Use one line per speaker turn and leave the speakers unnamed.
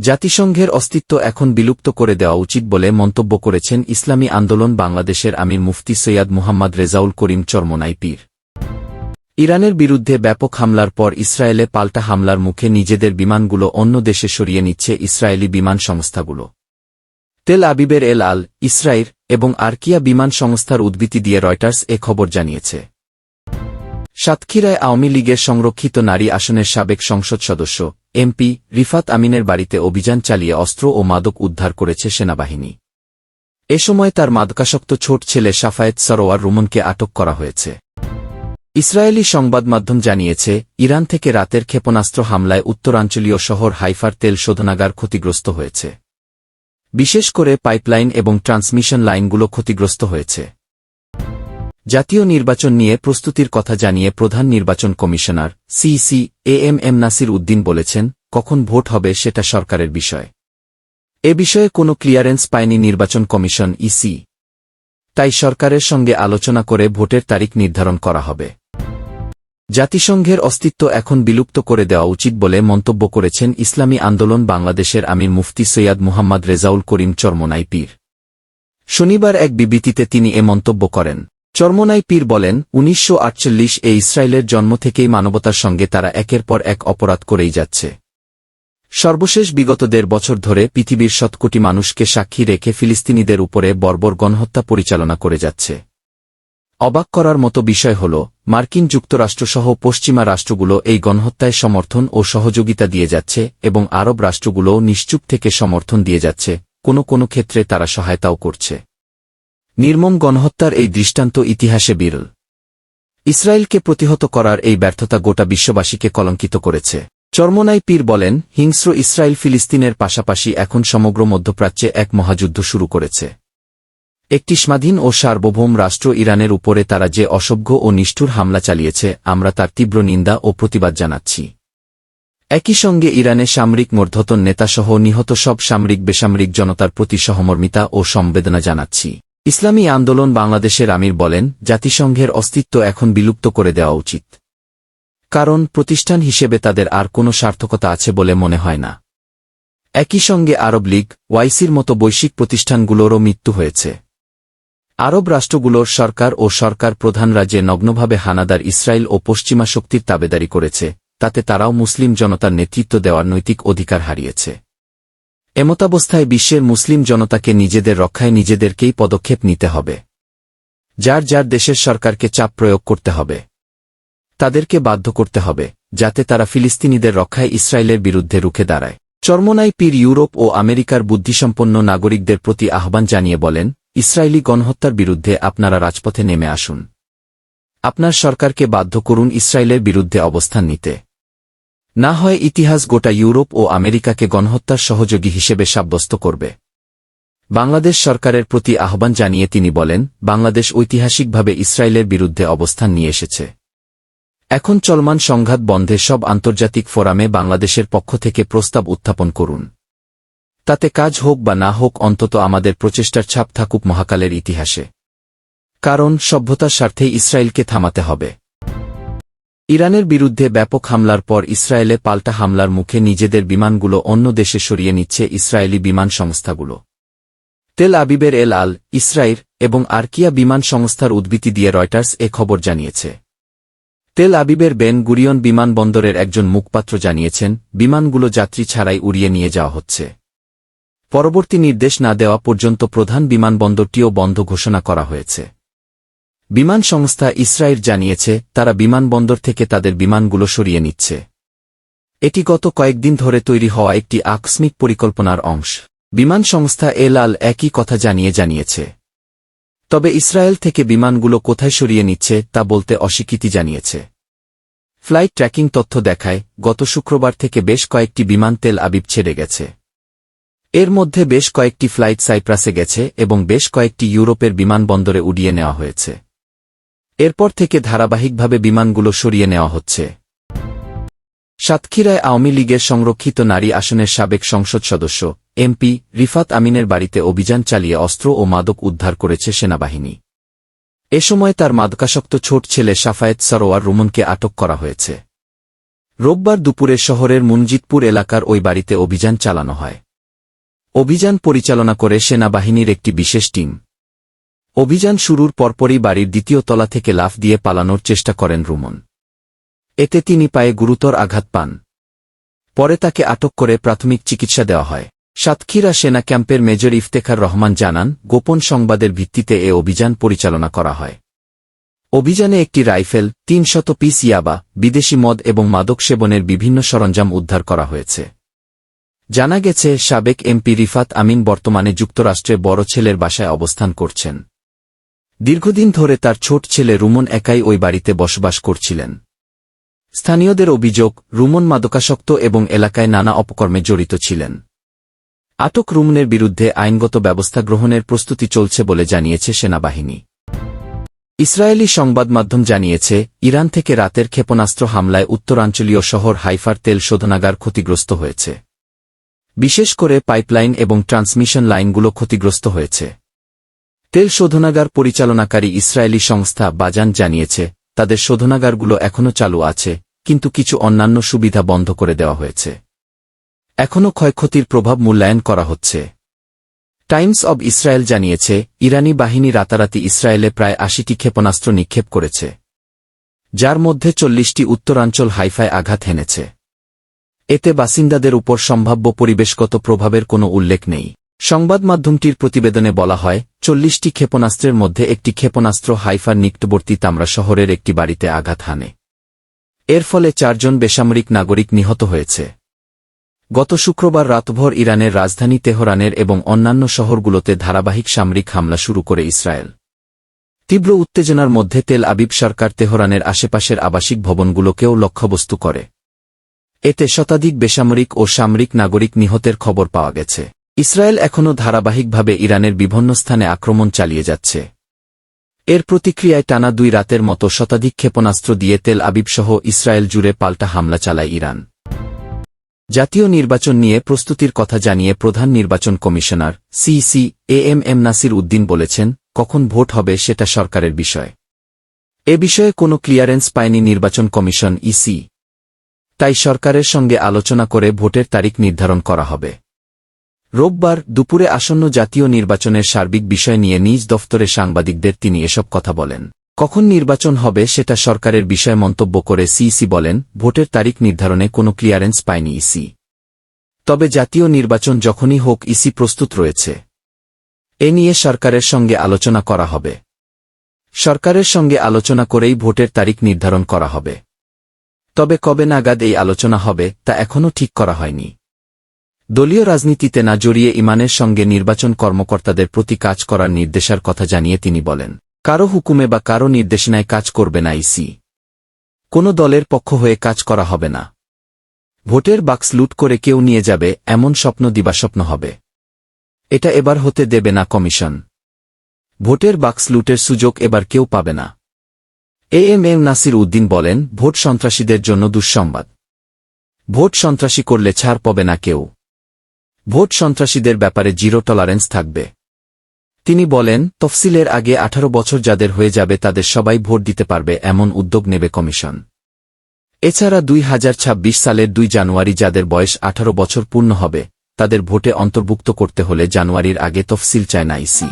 জাতিসংঘের অস্তিত্ব এখন বিলুপ্ত করে দেওয়া উচিত বলে মন্তব্য করেছেন ইসলামী আন্দোলন বাংলাদেশের আমির মুফতি সৈয়াদ মুহাম্মদ রেজাউল করিম চরমনাই পীর। ইরানের বিরুদ্ধে ব্যাপক হামলার পর ইসরায়েলে পাল্টা হামলার মুখে নিজেদের বিমানগুলো অন্য দেশে সরিয়ে নিচ্ছে ইসরায়েলি বিমান সংস্থাগুলো। তেল আবিবের এল আল ইসরায়েল এবং আরকিয়া বিমান সংস্থার উদ্বৃত্তি দিয়ে রয়টার্স এ খবর জানিয়েছে। সাতক্ষীরায় আওয়ামী লীগের সংরক্ষিত নারী আসনের সাবেক সংসদ সদস্য, এমপি রিফাত আমিনের বাড়িতে অভিযান চালিয়ে অস্ত্র ও মাদক উদ্ধার করেছে সেনাবাহিনী। এ সময় তার মাদকাসক্ত ছোট ছেলে সাফায়েত সরোয়ার রুমনকে আটক করা হয়েছে। ইসরায়েলি সংবাদ মাধ্যম জানিয়েছে, ইরান থেকে রাতের ক্ষেপণাস্ত্র হামলায় উত্তরাঞ্চলীয় শহর হাইফার তেল শোধনাগার ক্ষতিগ্রস্ত হয়েছে। বিশেষ করে পাইপলাইন এবং ট্রান্সমিশন লাইনগুলো ক্ষতিগ্রস্ত হয়েছে। জাতীয় নির্বাচন নিয়ে প্রস্তুতির কথা জানিয়ে প্রধান নির্বাচন commissioner CEC A M M Nasir Uddin বলেছেন, কখন ভোট হবে সেটা সরকারের বিষয়। এ বিষয়ে কোনো ক্লিয়ারেন্স পায়নি নির্বাচন কমিশন ইসি তাই সরকারের সঙ্গে আলোচনা করে ভোটের তারিখ নির্ধারণ করা হবে। জাতিসংঘের অস্তিত্ব এখন বিলুপ্ত করে দেওয়া উচিত বলে মন্তব্য করেছেন ইসলামী আন্দোলন বাংলাদেশের আমির মুফতি সৈয়াদ মুহাম্মদ রেজাউল করিম চরমনাই পীর। শনিবার এক বিবৃতিতে তিনি এ মন্তব্য করেন। চরমনাই পীর বলেন, উনিশশো আটচল্লিশ এ ইসরায়েলের জন্ম থেকেই মানবতার সঙ্গে তারা একের পর এক অপরাধ করেই যাচ্ছে। সর্বশেষ বিগত দেড় বছর ধরে পৃথিবীর শতকোটি মানুষকে সাক্ষী রেখে ফিলিস্তিনিদের উপরে বর্বর গণহত্যা পরিচালনা করে যাচ্ছে। অবাক করার মতো বিষয় হল, মার্কিন যুক্তরাষ্ট্রসহ পশ্চিমা রাষ্ট্রগুলো এই গণহত্যায় সমর্থন ও সহযোগিতা দিয়ে যাচ্ছে এবং আরব রাষ্ট্রগুলোও নিশ্চুপ থেকে সমর্থন দিয়ে যাচ্ছে, কোনো কোনো ক্ষেত্রে তারা সহায়তাও করছে। নির্মম গণহত্যার এই দৃষ্টান্ত ইতিহাসে বিরল। ইসরায়েলকে প্রতিহত করার এই ব্যর্থতা গোটা বিশ্ববাসীকে কলঙ্কিত করেছে। চর্মনাই পীর বলেন, হিংস্র ইসরায়েল ফিলিস্তিনের পাশাপাশি এখন সমগ্র মধ্যপ্রাচ্যে এক মহাযুদ্ধ শুরু করেছে। একটি স্বাধীন ও সার্বভৌম রাষ্ট্র ইরানের উপরে তারা যে অসভ্য ও নিষ্ঠুর হামলা চালিয়েছে, আমরা তার তীব্র নিন্দা ও প্রতিবাদ জানাচ্ছি। একই সঙ্গে ইরানে সামরিক মর্ধতন নেতাসহ নিহত সব সামরিক বেসামরিক জনতার প্রতি সহমর্মিতা ও সম্বেদনা জানাচ্ছি। ইসলামী আন্দোলন বাংলাদেশের আমির বলেন, জাতিসংঘের অস্তিত্ব এখন বিলুপ্ত করে দেওয়া উচিত। কারণ, প্রতিষ্ঠান হিসেবে তাদের আর কোনো সার্থকতা আছে বলে মনে হয় না। একই সঙ্গে আরব লীগ, ওয়াইসির মতো বৈশ্বিক প্রতিষ্ঠানগুলোরও মৃত্যু হয়েছে। আরব রাষ্ট্রগুলোর সরকার ও সরকার প্রধানরা যে নগ্নভাবে হানাদার ইসরায়েল ও পশ্চিমা শক্তির তাবেদারি করেছে, তাতে তারাও মুসলিম জনতার নেতৃত্ব দেওয়ার নৈতিক অধিকার হারিয়েছে। এমতাবস্থায় বিশ্বের মুসলিম জনতাকে নিজেদের রক্ষায় নিজেদেরকেই পদক্ষেপ নিতে হবে। যার যার দেশের সরকারকে চাপ প্রয়োগ করতে হবে। তাদেরকে বাধ্য করতে হবে, যাতে তারা ফিলিস্তিনিদের রক্ষায় ইসরায়েলের বিরুদ্ধে রুখে দাঁড়ায়। চর্মনাই পীর ইউরোপ ও আমেরিকার বুদ্ধিসম্পন্ন নাগরিকদের প্রতি আহ্বান জানিয়ে বলেন, ইসরায়েলি গণহত্যার বিরুদ্ধে আপনারা রাজপথে নেমে আসুন। আপনার সরকারকে বাধ্য করুন ইসরায়েলের বিরুদ্ধে অবস্থান নিতে। না হয় ইতিহাস গোটা ইউরোপ ও আমেরিকাকে গণহত্যার সহযোগী হিসেবে সাব্যস্ত করবে। বাংলাদেশ সরকারের প্রতি আহ্বান জানিয়ে তিনি বলেন, বাংলাদেশ ঐতিহাসিকভাবে ইসরায়েলের বিরুদ্ধে অবস্থান নিয়ে এসেছে। এখন চলমান সংঘাত বন্ধে সব আন্তর্জাতিক ফোরামে বাংলাদেশের পক্ষ থেকে প্রস্তাব উত্থাপন করুন। তাতে কাজ হোক বা না হোক, অন্তত আমাদের প্রচেষ্টার ছাপ থাকুক মহাকালের ইতিহাসে। কারণ, সভ্যতার স্বার্থেই ইসরায়েলকে থামাতে হবে। ইরানের বিরুদ্ধে ব্যাপক হামলার পর ইসরায়েলে পাল্টা হামলার মুখে নিজেদের বিমানগুলো অন্য দেশে সরিয়ে নিচ্ছে ইসরায়েলি বিমান সংস্থাগুলো। তেল আবিবের এল আল ইসরায়েল এবং আরকিয়া বিমান সংস্থার উদ্বৃত্তি দিয়ে রয়টার্স এ খবর জানিয়েছে। তেল আবিবের বেন গুরিয়ন বিমানবন্দরের একজন মুখপাত্র জানিয়েছেন, বিমানগুলো যাত্রী ছাড়াই উড়িয়ে নিয়ে যাওয়া হচ্ছে। পরবর্তী নির্দেশ না দেওয়া পর্যন্ত প্রধান বিমানবন্দরটিও বন্ধ ঘোষণা করা হয়েছে। বিমান সংস্থা ইসরায়েল জানিয়েছে, তারা বিমানবন্দর থেকে তাদের বিমানগুলো সরিয়ে নিচ্ছে। এটি গত কয়েকদিন ধরে তৈরি হওয়া একটি আকস্মিক পরিকল্পনার অংশ। বিমান সংস্থা এল আল একই কথা জানিয়ে জানিয়েছে। তবে ইসরায়েল থেকে বিমানগুলো কোথায় সরিয়ে নিচ্ছে, তা বলতে অস্বীকৃতি জানিয়েছে। ফ্লাইট ট্র্যাকিং তথ্য দেখায়, গত শুক্রবার থেকে বেশ কয়েকটি বিমান তেল আবিব ছেড়ে গেছে। এর মধ্যে বেশ কয়েকটি ফ্লাইট সাইপ্রাসে গেছে এবং বেশ কয়েকটি ইউরোপের বিমানবন্দরে উড়িয়ে নেওয়া হয়েছে। এরপর থেকে ধারাবাহিকভাবে বিমানগুলো সরিয়ে নেওয়া হচ্ছে। সাতক্ষীরায় আওয়ামী লীগের সংরক্ষিত নারী আসনের সাবেক সংসদ সদস্য, এমপি রিফাত আমিনের বাড়িতে অভিযান চালিয়ে অস্ত্র ও মাদক উদ্ধার করেছে সেনাবাহিনী। এ সময় তার মাদকাসক্ত ছোট ছেলে সাফায়েত সরোয়ার রুমনকে আটক করা হয়েছে। রোববার দুপুরে শহরের মুনজিতপুর এলাকার ওই বাড়িতে অভিযান চালানো হয়। অভিযান পরিচালনা করে সেনাবাহিনীর একটি বিশেষ টিম। অভিযান শুরুর পরপরই বাড়ির দ্বিতীয় তলা থেকে লাফ দিয়ে পালানোর চেষ্টা করেন রুমন। এতে তিনি পায়ে গুরুতর আঘাত পান। পরে তাকে আটক করে প্রাথমিক চিকিৎসা দেওয়া হয়। সাতক্ষীরা সেনা ক্যাম্পের মেজর ইফতেখার রহমান জানান, গোপন সংবাদের ভিত্তিতে এ অভিযান পরিচালনা করা হয়। অভিযানে একটি রাইফেল তিন শত পিস ইয়াবা, বিদেশি মদ এবং মাদক সেবনের বিভিন্ন সরঞ্জাম উদ্ধার করা হয়েছে। জানা গেছে, সাবেক এমপি রিফাত আমিন বর্তমানে যুক্তরাষ্ট্রে বড় ছেলের বাসায় অবস্থান করছেন। দীর্ঘদিন ধরে তার ছোট ছেলে রুমন একাই ওই বাড়িতে বসবাস করছিলেন। স্থানীয়দের অভিযোগ, রুমন মাদকাসক্ত এবং এলাকায় নানা অপকর্মে জড়িত ছিলেন। আটক রুমনের বিরুদ্ধে আইনগত ব্যবস্থা গ্রহণের প্রস্তুতি চলছে বলে জানিয়েছে সেনাবাহিনী। ইসরায়েলি সংবাদ মাধ্যম জানিয়েছে, ইরান থেকে রাতের ক্ষেপণাস্ত্র হামলায় উত্তরাঞ্চলীয় শহর হাইফার তেল শোধনাগার ক্ষতিগ্রস্ত হয়েছে। বিশেষ করে পাইপলাইন এবং ট্রান্সমিশন লাইনগুলো ক্ষতিগ্রস্ত হয়েছে। তেল শোধনাগার পরিচালনাকারী ইসরায়েলি সংস্থা বাজান জানিয়েছে, তাদের শোধনাগারগুলো এখনও চালু আছে, কিন্তু কিছু অন্যান্য সুবিধা বন্ধ করে দেওয়া হয়েছে। এখনও ক্ষয়ক্ষতির প্রভাব মূল্যায়ন করা হচ্ছে। টাইমস অব ইসরায়েল জানিয়েছে, ইরানি বাহিনী রাতারাতি ইসরায়েলে প্রায় আশিটি ক্ষেপণাস্ত্র নিক্ষেপ করেছে, যার মধ্যে চল্লিশটি উত্তরাঞ্চল হাইফায় আঘাত হেনেছে। এতে বাসিন্দাদের উপর সম্ভাব্য পরিবেশগত প্রভাবের কোনো উল্লেখ নেই। সংবাদ মাধ্যমটির প্রতিবেদনে বলা হয়, চল্লিশটি ক্ষেপণাস্ত্রের মধ্যে একটি ক্ষেপণাস্ত্র হাইফার নিকটবর্তী তামরা শহরের একটি বাড়িতে আঘাত হানে। এর ফলে চারজন বেসামরিক নাগরিক নিহত হয়েছে। গত শুক্রবার রাতভর ইরানের রাজধানী তেহরানের এবং অন্যান্য শহরগুলোতে ধারাবাহিক সামরিক হামলা শুরু করে ইসরায়েল। তীব্র উত্তেজনার মধ্যে তেল আবিব সরকার তেহরানের আশেপাশের আবাসিক ভবনগুলোকেও লক্ষ্যবস্তু করে। এতে শতাধিক বেসামরিক ও সামরিক নাগরিক নিহতের খবর পাওয়া গেছে। ইসরায়েল এখনও ধারাবাহিকভাবে ইরানের বিভিন্ন স্থানে আক্রমণ চালিয়ে যাচ্ছে। এর প্রতিক্রিয়ায় টানা দুই রাতের মতো শতাধিক ক্ষেপণাস্ত্র দিয়ে তেল আবিবসহ ইসরায়েল জুড়ে পাল্টা হামলা চালায় ইরান। জাতীয় নির্বাচন নিয়ে প্রস্তুতির কথা জানিয়ে প্রধান নির্বাচন commissioner CEC A M M Nasir Uddin বলেছেন, কখন ভোট হবে সেটা সরকারের বিষয়। এ বিষয়ে কোনো ক্লিয়ারেন্স পায়নি নির্বাচন কমিশন ইসি তাই সরকারের সঙ্গে আলোচনা করে ভোটের তারিখ নির্ধারণ করা হবে। রোববার দুপুরে আসন্ন জাতীয় নির্বাচনের সার্বিক বিষয় নিয়ে নিজ দফতরে সাংবাদিকদের তিনি এসব কথা বলেন। কখন নির্বাচন হবে সেটা সরকারের বিষয় মন্তব্য করে সিইসি বলেন, ভোটের তারিখ নির্ধারণে কোনো ক্লিয়ারেন্স পায়নি ইসি। তবে জাতীয় নির্বাচন যখনই হোক ইসি প্রস্তুত রয়েছে। এ নিয়ে সরকারের সঙ্গে আলোচনা করা হবে। সরকারের সঙ্গে আলোচনা করেই ভোটের তারিখ নির্ধারণ করা হবে। তবে কবে নাগাদ এই আলোচনা হবে তা এখনও ঠিক করা হয়নি। দলীয় রাজনীতিতে না জড়িয়ে ইমানের সঙ্গে নির্বাচন কর্মকর্তাদের প্রতি কাজ করার নির্দেশার কথা জানিয়ে তিনি বলেন, কারও হুকুমে বা কারও নির্দেশনায় কাজ করবে না ইসি। কোনো দলের পক্ষ হয়ে কাজ করা হবে না। ভোটের বাক্স লুট করে কেউ নিয়ে যাবে, এমন স্বপ্ন দিবাস্বপ্ন হবে। এটা এবার হতে দেবে না কমিশন। ভোটের বাক্স লুটের সুযোগ এবার কেউ পাবে না। A M M Nasir Uddin বলেন, ভোট সন্ত্রাসীদের জন্য দুঃসংবাদ। ভোট সন্ত্রাসী করলে ছাড় পাবে না কেউ। ভোট সন্ত্রাসীদের ব্যাপারে জিরো টলারেন্স থাকবে। তিনি বলেন, তফসিলের আগে আঠারো বছর যাদের হয়ে যাবে তাদের সবাই ভোট দিতে পারবে এমন উদ্যোগ নেবে কমিশন। এছাড়া দুই হাজার ছাব্বিশ সালের দুই জানুয়ারি যাদের বয়স আঠারো বছর পূর্ণ হবে, তাদের ভোটে অন্তর্ভুক্ত করতে হলে জানুয়ারির আগে তফসিল চায় না ইসি